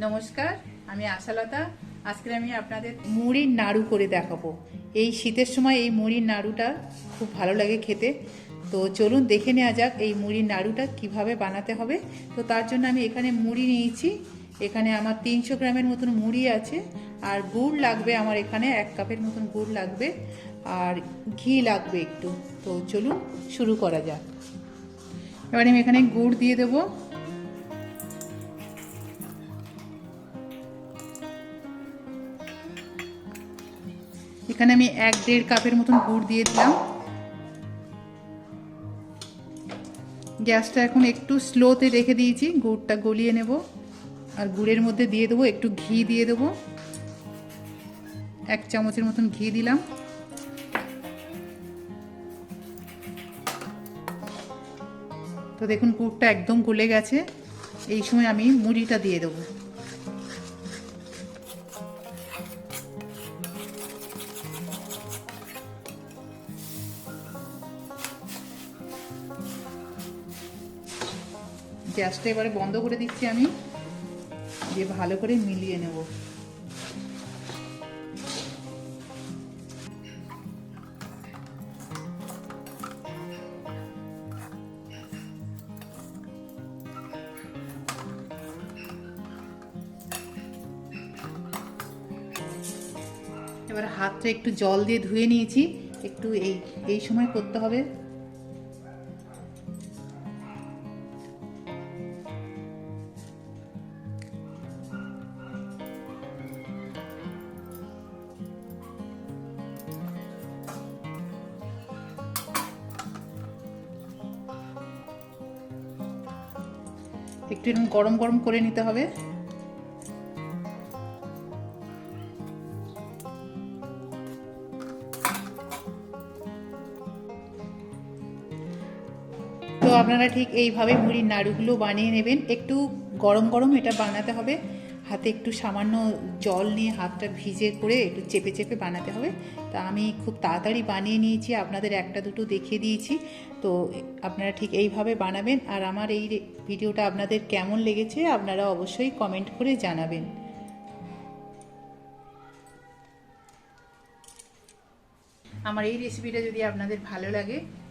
নমস্কার, আমি আশালতা। আজকে আমি আপনাদের মুড়ির নাড়ু করে দেখাবো। এই শীতের সময় এই মুড়ির নাড়ুটা খুব ভালো লাগে খেতে। তো চলুন দেখে নেওয়া যাক এই মুড়ির নাড়ুটা কীভাবে বানাতে হবে। তো তার জন্য আমি এখানে মুড়ি নিয়েছি। এখানে আমার তিনশো গ্রামের মতন মুড়ি আছে। আর গুড় লাগবে আমার এখানে এক কাপের মতন গুড় লাগবে। আর ঘি লাগবে একটু। তো চলুন শুরু করা যাক। এবার আমি এখানে গুড় দিয়ে দেবো। এখানে আমি এক দেড় কাপের মতন গুড় দিয়ে দিলাম। গ্যাসটা এখন একটু স্লোতে রেখে দিয়েছি, গুড়টা গলিয়ে নেব। আর গুড়ের মধ্যে দিয়ে দেবো একটু ঘি দিয়ে দেবো। এক চামচের মতন ঘি দিলাম। তো দেখুন, গুড়টা একদম গলে গেছে। এই সময় আমি মুড়িটা দিয়ে দেবো। গ্যাসটা এবারে বন্ধ করে দিচ্ছি আমি। দিয়ে ভালো করে মিলিয়ে নেব। এবার হাতটা একটু জল দিয়ে ধুয়ে নিয়েছি। একটু এই এই সময় করতে হবে। একটু এরকম গরম গরম করে নিতে হবে। তো আপনারা ঠিক এইভাবে মুড়ির নাড়ুগুলো বানিয়ে নেবেন। একটু গরম গরম এটা বানাতে হবে। হাতে একটু সামান্য জল নিয়ে হাতটা ভিজে করে একটু চেপে চেপে বানাতে হবে। তা আমি খুব তাড়াতাড়ি বানিয়ে নিয়েছি, আপনাদের একটা দুটো দেখিয়ে দিয়েছি। তো আপনারা ঠিক এইভাবে বানাবেন। আর আমার এই ভিডিওটা আপনাদের কেমন লেগেছে আপনারা অবশ্যই কমেন্ট করে জানাবেন। আমার এই রেসিপিটা যদি আপনাদের ভালো লাগে